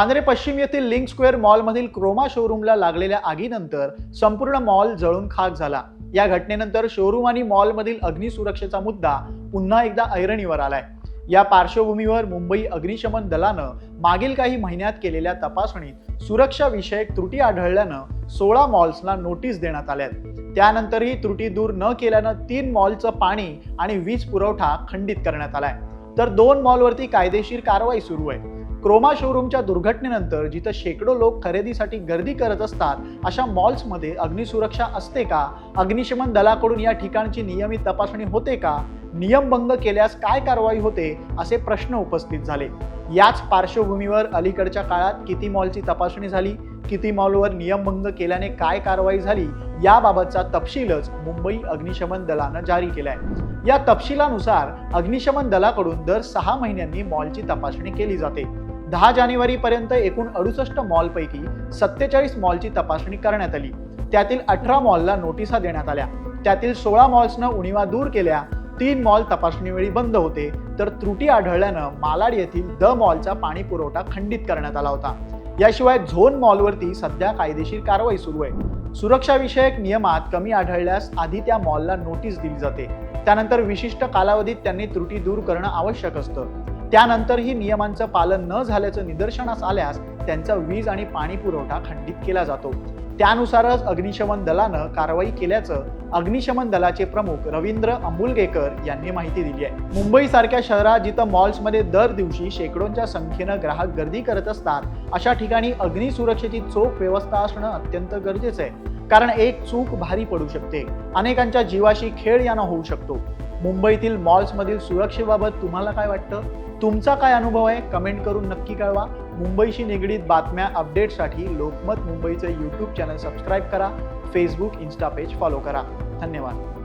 वांद्रे पश्चिम येथील link square मॉलमधील क्रोमा शोरूमला लागलेल्या आगीनंतर संपूर्ण मॉल जळून खाक झाला. या घटनेनंतर शोरूम आणि मॉलमधील अग्निसुरक्षेचा मुद्दा पुन्हा एकदा ऐरणीवर आलाय. या पार्श्वभूमीवर मुंबई अग्निशमन दलानं मागील काही महिन्यात केलेल्या तपासणीत सुरक्षा विषयक त्रुटी आढळल्यानं सोळा मॉल्सना नोटीस देण्यात आल्यात. त्यानंतरही त्रुटी दूर न केल्यानं तीन मॉलचं पाणी आणि वीज पुरवठा खंडित करण्यात आलाय. तर दोन मॉलवरती कायदेशीर कारवाई सुरू आहे. क्रोमा शोरूमच्या दुर्घटनेनंतर जिथं शेकडो लोक खरेदीसाठी गर्दी करत असतात अशा मॉल्समध्ये अग्निसुरक्षा असते का? अग्निशमन दलाकडून या ठिकाणची नियमित तपासणी होते का? नियमभंग केल्यास काय कारवाई होते? असे प्रश्न उपस्थित झाले. याच पार्श्वभूमीवर अलीकडच्या काळात किती मॉलची तपासणी झाली? किती मॉलवर नियमभंग केल्याने काय कारवाई झाली? याबाबतचा तपशीलच मुंबई अग्निशमन दलानं जारी केलाय. या तपशिलानुसार अग्निशमन दलाकडून दर सहा महिन्यांनी मॉलची तपासणी केली जाते. दहा जानेवारीपर्यंत एकूण अडुसष्ट मॉलपैकी सत्तेचाळीस मॉलची तपासणी करण्यात आली. त्यातील अठरा मॉलला नोटिसा देण्यात आल्या. त्यातील सोळा मॉल्सनं उणीवा दूर केल्या. तीन मॉल तपासणीवेळी बंद होते. तर त्रुटी आढळल्यानं मालाड येथील द मॉलचा पाणी पुरवठा खंडित करण्यात आला होता. याशिवाय झोन मॉलवरती सध्या कायदेशीर कारवाई सुरू आहे. सुरक्षाविषयक नियमात कमी आढळल्यास आधी त्या मॉलला नोटीस दिली जाते. त्यानंतर विशिष्ट कालावधीत त्यांनी त्रुटी दूर करणं आवश्यक असतं. त्यानंतरही नियमांचं पालन न झाल्याचं निदर्शनास आल्यास त्यांचा वीज आणि पाणी पुरवठा खंडित केला जातो. त्यानुसारच अग्निशमन दलानं कारवाई केल्याचं अग्निशमन दलाचे प्रमुख रवींद्र अंबुलगेकर यांनी माहिती दिली आहे. मुंबई सारख्या शहरात जिथं मॉल्समध्ये दर दिवशी शेकडोंच्या संख्येनं ग्राहक गर्दी करत असतात अशा ठिकाणी अग्निसुरक्षेची चोख व्यवस्था असणं अत्यंत गरजेचं आहे. कारण एक चूक भारी पडू शकते. अनेकांच्या जीवाशी खेळ यानं होऊ शकतो. मुंबईतील मॉल्समधील सुरक्षेबाबत तुम्हाला काय वाटतं? तुमचा काय अनुभव आहे? कमेंट करून नक्की कळवा. मुंबईशी निगडीत बातम्या अपडेटसाठी लोकमत मुंबईचं यूट्यूब चॅनल सबस्क्राईब करा. फेसबुक इन्स्टा पेज फॉलो करा. धन्यवाद.